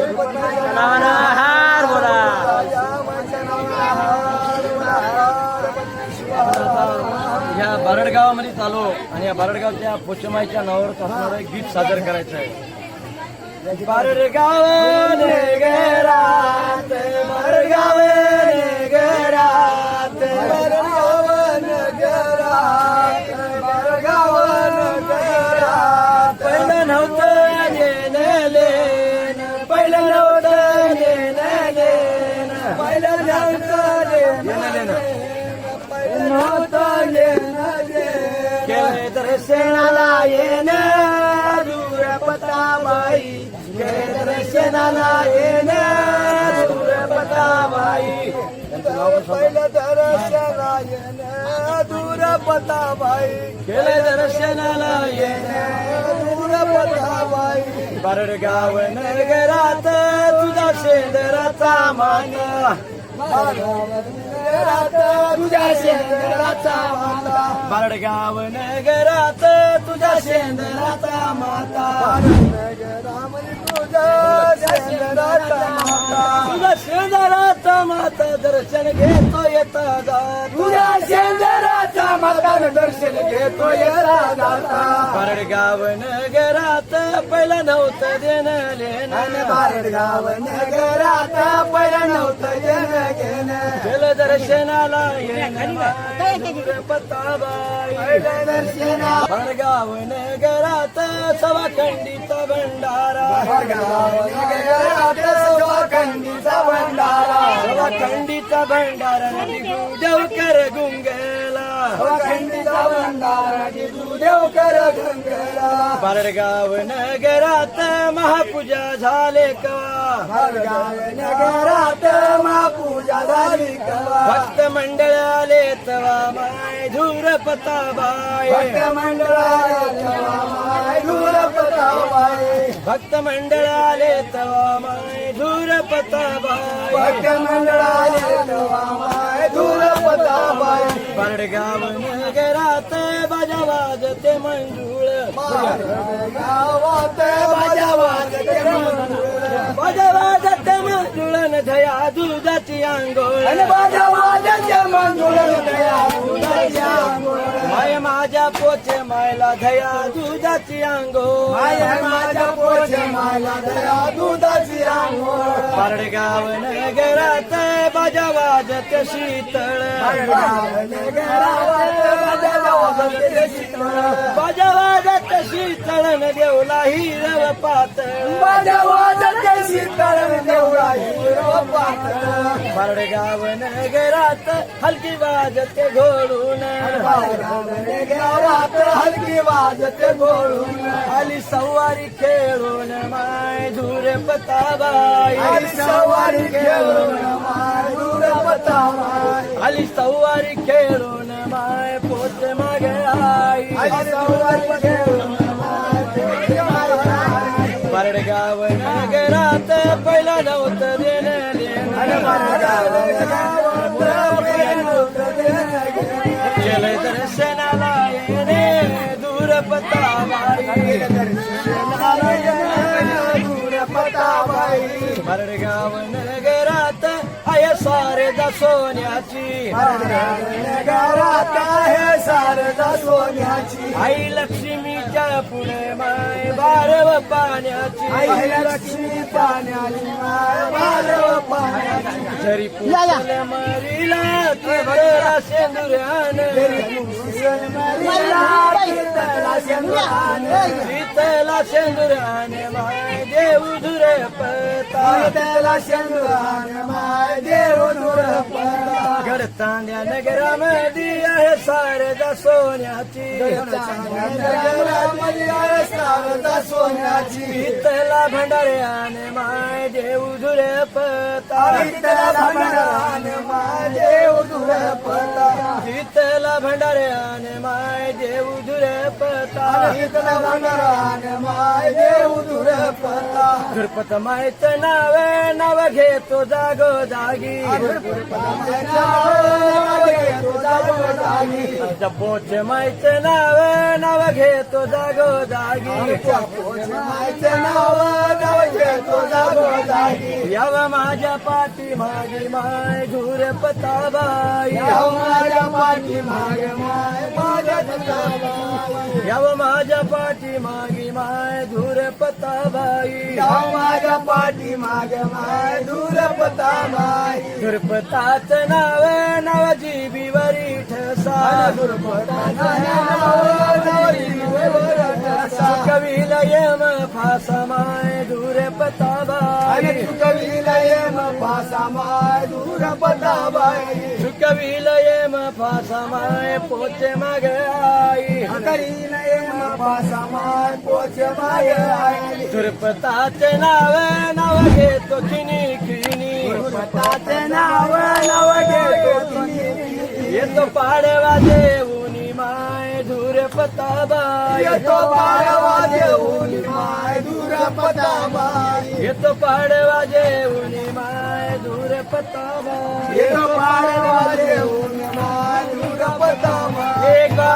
नावानं हार बोला. ह्या बारड गावामध्ये चालू आणि या बारडगावच्या पोचमाईच्या नावावर असणारं एक गीत सादर करायचं आहे. बारड गाव घरात बारड गाव घरात. केळे दर्शनाला येणं दूर पताबाई केळे दर्शनाला येणं दूर पताबाई पहिलं दर्शनाला येणं दूर पताबाई केळे दर्शनाला येणं दूर पताबाई बरड गाव नगरात तुझा शेंदराचा मान तुझ्या शेंदराचा माता. बारडगाव नगरात तुझ्या शेंदराचा माता. तुझ्या शेंदराचा माता दर्शन घेतो येता तुझ्या शेंदरा शेंदराचा माता दर्शन घेतो बारडगाव नगरात पहिलं नव्हतं देणं लेणं बारडगाव नगरात पहिलं नव्हतं देणं घेणं. जल दर्शनाला येणं पत्ताबाई दर्शना. भडगाव नगरात सवा खंडीचा भंडारा. भडगाव नगरात सवा खंडीचा भंडारा. सवा खंडीचा भंडारा देवकर गुंगला बारडगाव नगरात महापूजा झाले कवा नगरात महापूजा झाली कवा भक्त मंडळ आले तवा माय धूर पताबाई भक्त मंडळ आले तवा माय धूर पताबाई भक्त मंडळ आले तवा माय धूर पताबाई भक्त मंडळ आले तवा माय धूर पताबाई बरडगाव नगरात बाजा वाजते मंजूळ. गावात बाजा वाजते मंजूळ. बाजा वाजते मंजूळ न धया दुधाची आंघोळ. बाजा वाजते मंजूळ दया दुधाची मायला धया दुधाची आंघोळ. माय माझ्या पोचे मायला धया दुधाची आंघोळ. पारडगाव नगरात बाजा वाजत शीतळ. बाजा वाजत शीतळ. न देवला हिरव पातळ. बाजा वाजत शीतळ पातळ पारडगाव नगरात हलकी वाजते घोडून गावात हलकी वाजते घोडून आली सवारी खेळून माय धूर पताबाई. आली सवारी खेळून माय धूर पताबाई. आली सवारी खेळून माय पोच मागे आई. आली सवारी खेळून दर्शनाला येणे दूर पताबाई दर्शनाला येणे दूर पताबाई बरडगाव नगरात आय सारदा सोन्याची। नगरात आहे सारदा सोन्याची। आई लक्ष्मीच्या पुढे माय बारव पाण्याची। आई लक्ष्मी पाण्याची माय जरी मरीला शीतला शेंदुऱ्यान माय देव धुरे पता त्याला शेंदुऱ्यान माय देव धुरे पता गडतांड्या नगरामध्ये आहे सारदा सोन्याची नगरामध्ये सारदा सोन्याची. शीतला भंडाऱ्यान माय देव धुरे पता शीतला भंडाऱ्यान माय देव धुरे पता शीतला भंडाऱ्यान माय देव धुरे पता शीतला भंडाऱ्यान माय देव धुरे पता गुरपत मायच नावे नाव घेतो जागो जागी. पोच मायच नाव नाव घेतो जागो जागी. मायच नाव नाव घेतो जागो जागी. याव माझ्या पाठी मागे माय धूर पताबाई. याव माझ्या पाठी मागे माय माझ्या याव माझ्या पाठी मागे माय धूर पताबाई. याव माझ्या पाठी मागे माय धूर पताबाई. धुरपताच नाव नाव जीबीवरी. ठसा कविल यम फासमाय दूर पताबाई चुकविल येम पासामाय दूर पताबाई कविल यम फासमाय पोचे माग आई करील येम पासामाय पोच माय आई धुरपताचे नाव नाव घेतो किनी खिनी पताचे नाव नव घेतो येतो पाडवा देऊनी माय धूर पताबा येतो पाडवा देऊनी माय धूर पताबा येतो पाडवा देऊनी माय धूर पताबा येतो पाडवा देऊनी माय धूर पताबा एका